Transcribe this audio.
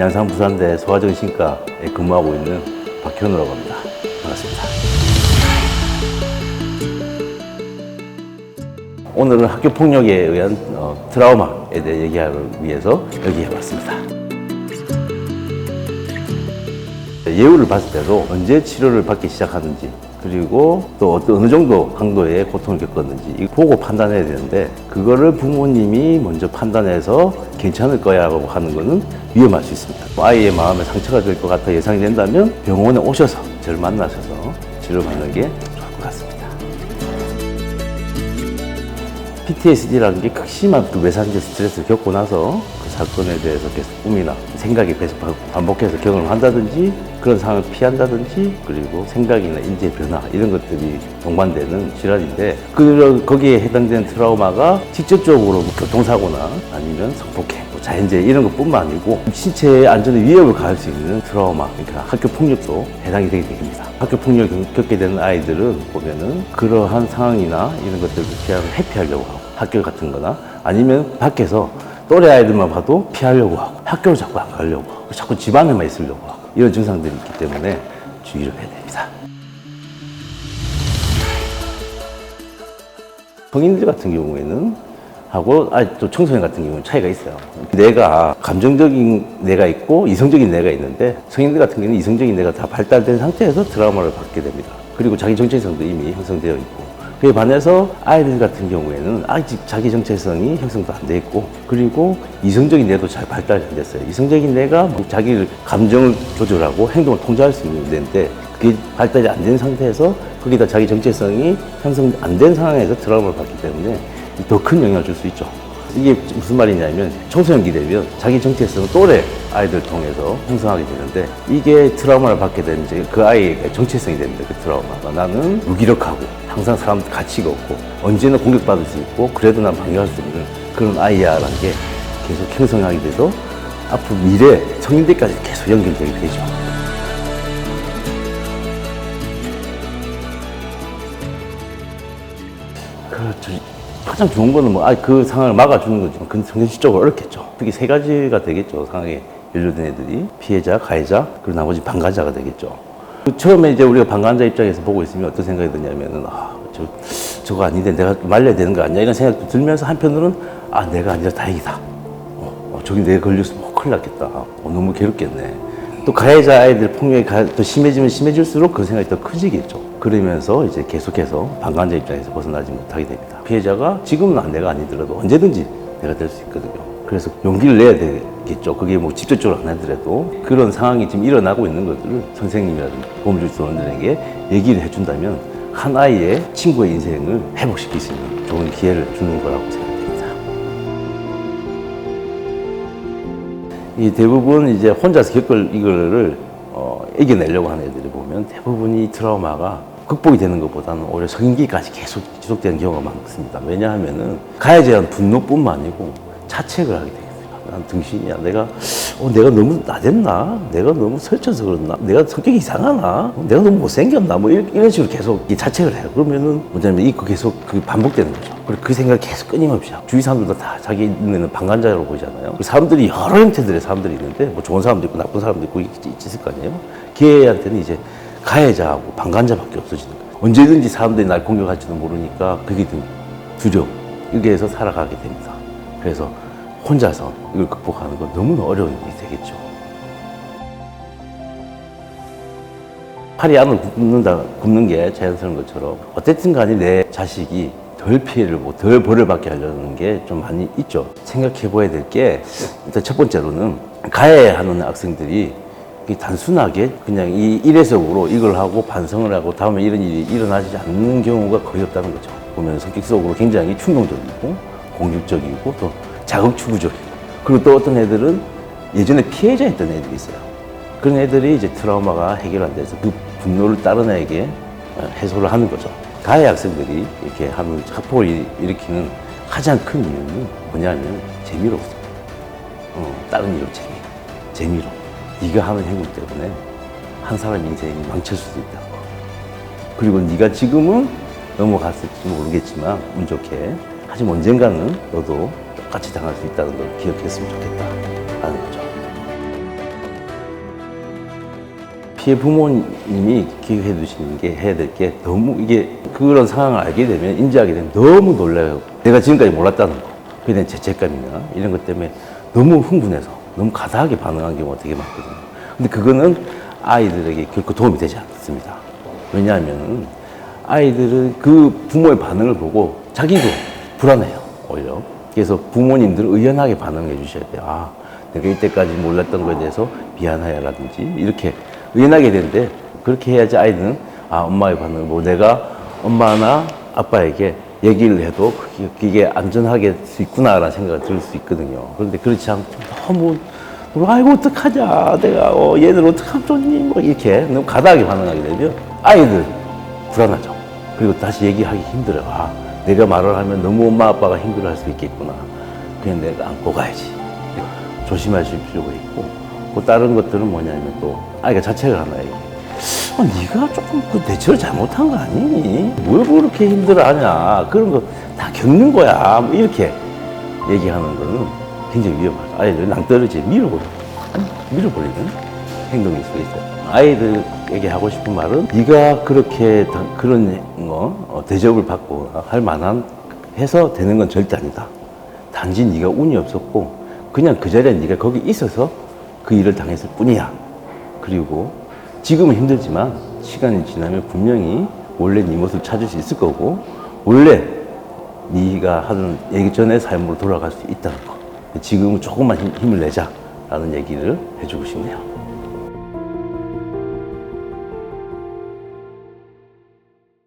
안양산 부산대 소아정신과에 근무하고 있는 박현우라고 합니다. 반갑습니다. 오늘은 학교 폭력에 의한 어, 트라우마에 대해 얘기하기 위해서 여기 해봤습니다. 예우를 봤을 때도 언제 치료를 받기 시작하는지 그리고 또 어느 정도 강도의 고통을 겪었는지 보고 판단해야 되는데 그거를 부모님이 먼저 판단해서 괜찮을 거야라고 하는 거는 위험할 수 있습니다. 뭐 아이의 마음에 상처가 될 것 같아 예상이 된다면 병원에 오셔서 저를 만나셔서 치료받는 게 좋을 것 같습니다. PTSD라는 게 극심한 그 외상적 스트레스를 겪고 나서 그 사건에 대해서 계속 꿈이나 생각이 계속 반복해서 경험을 한다든지 그런 상황을 피한다든지 그리고 생각이나 인재 변화 이런 것들이 동반되는 질환인데 그 거기에 해당되는 트라우마가 직접적으로 뭐 교통사고나 아니면 성폭행, 뭐 자연재해 이런 것뿐만 아니고 신체의 안전에 위협을 가할 수 있는 트라우마 그러니까 학교 폭력도 해당이 되게 됩니다. 학교 폭력을 겪게 되는 아이들은 보면은 그러한 상황이나 이런 것들을 피하고 회피하려고 하고 학교 같은 거나 아니면 밖에서 또래 아이들만 봐도 피하려고 하고 학교를 자꾸 안 가려고 하고 자꾸 집 안에만 있으려고 하고 이런 증상들이 있기 때문에 주의를 해야 됩니다. 성인들 같은 경우에는 하고 아, 또 청소년 같은 경우는 차이가 있어요. 내가 감정적인 내가 있고 이성적인 내가 있는데 성인들 같은 경우는 이성적인 내가 다 발달된 상태에서 트라우마를 받게 됩니다. 그리고 자기 정체성도 이미 형성되어 있고 그에 반해서 아이들 같은 경우에는 아직 자기 정체성이 형성도 안 돼 있고 그리고 이성적인 뇌도 잘 발달이 안 됐어요. 이성적인 뇌가 뭐 자기 감정을 조절하고 행동을 통제할 수 있는 뇌인데 그게 발달이 안 된 상태에서 거기다 자기 정체성이 형성 안 된 상황에서 트라우마를 받기 때문에 더 큰 영향을 줄 수 있죠. 이게 무슨 말이냐면 청소년기 되면 자기 정체성을 또래 아이들 통해서 형성하게 되는데 이게 트라우마를 받게 되면 그 아이의 정체성이 됩니다. 그 트라우마가 나는 무기력하고 항상 사람들 가치가 없고 언제나 공격받을 수 있고 그래도 난 방해할 수 있는 그런 아이야라는 게 계속 형성하게 돼서 앞으로 미래 성인 때까지 계속 연결되게 되죠. 그렇죠. 가장 좋은 거는 뭐, 아, 그 상황을 막아주는 거지만, 그 현실적으로 어렵겠죠. 특히 세 가지가 되겠죠. 상황에 연루된 애들이. 피해자, 가해자, 그리고 나머지 방관자가 되겠죠. 그 처음에 이제 우리가 방관자 입장에서 보고 있으면 어떤 생각이 드냐면은, 아, 저, 저거 아닌데 내가 말려야 되는 거 아니야? 이런 생각도 들면서 한편으로는, 아, 내가 아니라 다행이다. 어, 어, 저기 내가 걸렸으면 어, 큰일 났겠다. 어, 너무 괴롭겠네. 또 가해자 아이들 폭력이 가- 더 심해지면 심해질수록 그 생각이 더 커지겠죠. 그러면서 이제 계속해서 방관자 입장에서 벗어나지 못하게 됩니다. 피해자가 지금은 안 내가 아니더라도 언제든지 내가 될 수 있거든요. 그래서 용기를 내야 되겠죠. 그게 뭐 직접적으로 안 하더라도 그런 상황이 지금 일어나고 있는 것들을 선생님이라든지 도움을 줄 수원들에게 얘기를 해준다면 한 아이의 친구의 인생을 회복시킬 수 있는 좋은 기회를 주는 거라고 생각됩니다. 이 대부분 이제 혼자서 겪을 이거를 어, 이겨내려고 하는 애들이 보면 대부분이 트라우마가 극복이 되는 것보다는 오히려 성인기까지 계속 지속되는 경우가 많습니다. 왜냐하면은 가해자에 대한 분노뿐만 아니고 자책을 하게 되겠어요. 난 등신이야. 내가 어, 내가 너무 나댔나? 내가 너무 설쳐서 그렇나? 내가 성격이 이상하나? 어, 내가 너무 못생겼나? 뭐 이런, 이런 식으로 계속 이 자책을 해요. 그러면은 뭐냐면 이거 계속 그 반복되는 거죠. 그리고 그 생각이 계속 끊임없이 하고 주위 사람들도 다 자기 눈에는 방관자로 보잖아요. 그 사람들이 여러 형태들의 사람들이 있는데 뭐 좋은 사람도 있고 나쁜 사람도 있고 있- 있을 거 아니에요. 걔한테는 이제 가해자하고 방관자밖에 없어지는 거예요. 언제든지 사람들이 날 공격할지도 모르니까 그게 좀 두려움. 이게 해서 살아가게 됩니다. 그래서 혼자서 이걸 극복하는 건 너무나 어려운 일이 되겠죠. 팔이 안으로 굽는다, 굽는 게 자연스러운 것처럼 어쨌든 간에 내 자식이 덜 피해를 보고 덜 벌을 받게 하려는 게 좀 많이 있죠. 생각해 봐야 될 게 일단 첫 번째로는 가해하는 학생들이 단순하게 그냥 이 일회적으로 이걸 하고 반성을 하고 다음에 이런 일이 일어나지 않는 경우가 거의 없다는 거죠. 보면 성격적으로 굉장히 충동적이고 공격적이고 또 자극 추구적이고 그리고 또 어떤 애들은 예전에 피해자였던 애들이 있어요. 그런 애들이 이제 트라우마가 해결 안 돼서 그 분노를 다른 애에게 어, 해소를 하는 거죠. 가해 학생들이 이렇게 하는 학폭을 일- 일으키는 가장 큰 이유는 뭐냐면 재미로. 어, 다른 이유 재미. 재미로. 네가 하는 행동 때문에 한 사람 인생이 망칠 수도 있다는 거. 그리고 네가 지금은 넘어갔을지 모르겠지만 운 좋게 하지만 언젠가는 너도 똑같이 당할 수 있다는 걸 기억했으면 좋겠다. 라는 거죠. 피해 부모님이 기억해 두시는 게 해야 될 게 너무 이게 그런 상황을 알게 되면 인지하게 되면 너무 놀라요. 내가 지금까지 몰랐다는 거. 그에 대한 죄책감이나 이런 것 때문에 너무 흥분해서 너무 가다하게 반응한 경우가 되게 많거든요. 근데 그거는 아이들에게 결코 도움이 되지 않습니다. 왜냐하면 아이들은 그 부모의 반응을 보고 자기도 불안해요, 오히려. 그래서 부모님들은 의연하게 반응해 주셔야 돼요. 아, 내가 이때까지 몰랐던 거에 대해서 미안해라든지 이렇게 의연하게 되는데 그렇게 해야지 아이들은 아, 엄마의 반응을 보고 내가 엄마나 아빠에게 얘기를 해도 그게, 안전하게 될수 있구나라는 생각이 들 수 있거든요. 그런데 그렇지 않고 너무 아이고 어떡하냐 내가 어, 얘들 어떡하면 좋니 뭐 이렇게 너무 가다하게 반응하게 되면 아이들 불안하죠. 그리고 다시 얘기하기 힘들어요. 아, 내가 말을 하면 너무 엄마 아빠가 힘들어할 수 있겠구나. 그냥 내가 안고 가야지. 조심하실 필요가 있고 또 다른 것들은 뭐냐면 또 아이가 자책을 하나 얘기해. 어, 네가 조금 그 대처를 잘못한 거 아니니? 뭘 그렇게 힘들어하냐? 그런 거 다 겪는 거야. 뭐 이렇게 얘기하는 거는 굉장히 위험하죠. 아이들 낭떠러지에 밀어버려. 밀어버리는 행동일 수 있어요. 아이들에게 하고 싶은 말은 네가 그렇게 다- 그런 거 어, 대접을 받고 할 만한 해서 되는 건 절대 아니다. 단지 네가 운이 없었고 그냥 그 자리에 네가 거기 있어서 그 일을 당했을 뿐이야. 그리고 지금은 힘들지만 시간이 지나면 분명히 원래 네 모습을 찾을 수 있을 거고 원래 네가 하던 예전의 삶으로 돌아갈 수 있다는 거. 지금은 조금만 힘- 힘을 내자라는 얘기를 해주고 싶네요.